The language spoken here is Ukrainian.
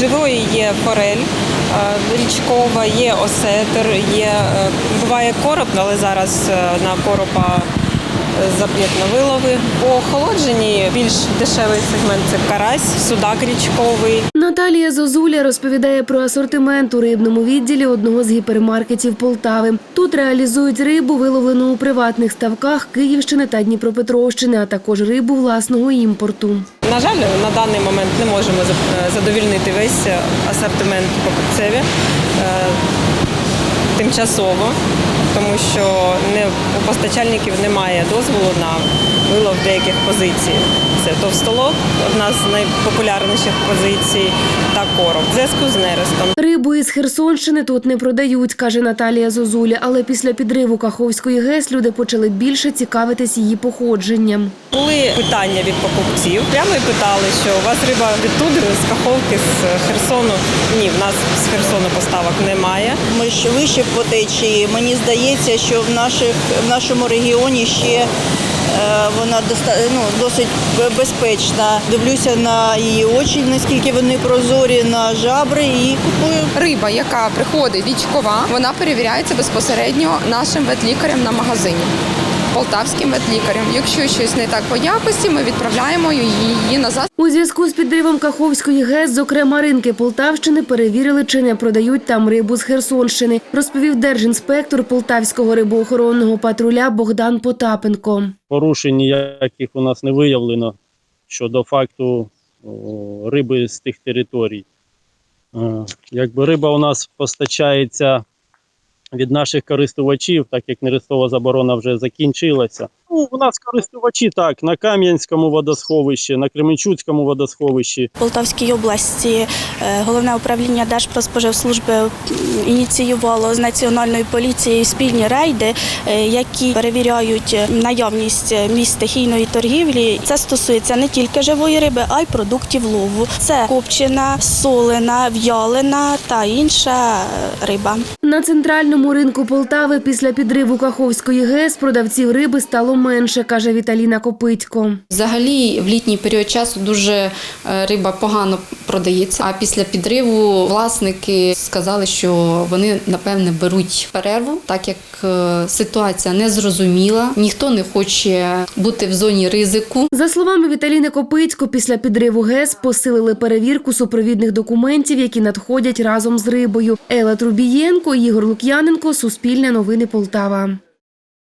живої є форель е, річкова, є осетр, є е, буває короб, але зараз е, на коропа е, запретно вилови. По охолодженні більш дешевий сегмент це карась, судак річковий. Наталія Зозуля розповідає про асортимент у рибному відділі одного з гіпермаркетів Полтави. Тут реалізують рибу, виловлену у приватних ставках Київщини та Дніпропетровщини, а також рибу власного імпорту. На жаль, на даний момент не можемо е, задовільнити весь е, асортимент покупцеві е, тимчасово, тому що не, у постачальників немає дозволу на вилов деяких позицій. Це товстолоб, одна з найпопулярніших позицій, та короб. В зв'язку з нерестом. Рибу із Херсонщини тут не продають, каже Наталія Зозуля. Але після підриву Каховської ГЕС люди почали більше цікавитись її походженням. Були питання від покупців. Прямо і питали, що у вас риба відтуди, з Каховки, з Херсону. Ні, в нас з Херсону поставок немає. Ми ж вище по течії. Мені здається, що в наших в нашому регіоні ще е, вона ну, досить безпечна. Дивлюся на її очі, наскільки вони прозорі, на жабри і купую. Риба, яка приходить річкова, вона перевіряється безпосередньо нашим ветлікарем на магазині. Полтавським ветлікарем. Якщо щось не так по якості, ми відправляємо її назад. У зв'язку з підривом Каховської ГЕС, зокрема ринки Полтавщини, перевірили, чи не продають там рибу з Херсонщини, розповів держінспектор Полтавського рибоохоронного патруля Богдан Потапенко. порушень ніяких у нас не виявлено щодо факту риби з тих територій. Е, Якби риба у нас постачається від наших користувачів, так як нерестова заборона вже закінчилася. Ну, у нас користувачі так, на Кам'янському водосховищі, на Кременчуцькому водосховищі. Полтавській області е, головне управління Держпродспоживслужби ініціювало з національною поліцією спільні рейди, е, які перевіряють наявність місць стихійної торгівлі. Це стосується не тільки живої риби, а й продуктів лову. Це копчена, солена, в'ялена та інша е, риба. На центральному ринку Полтави після підриву Каховської ГЕС продавців риби стало менше, каже Віталіна Копитько. Взагалі в літній період часу дуже е, риба погано продається. А після підриву власники сказали, що вони напевне беруть перерву, так як е, ситуація незрозуміла, ніхто не хоче бути в зоні ризику. За словами Віталіни Копитько, після підриву ГЕС посилили перевірку супровідних документів, які надходять разом з рибою. Ела Трубієнко, Ігор Лук'яненко, Суспільне новини Полтава.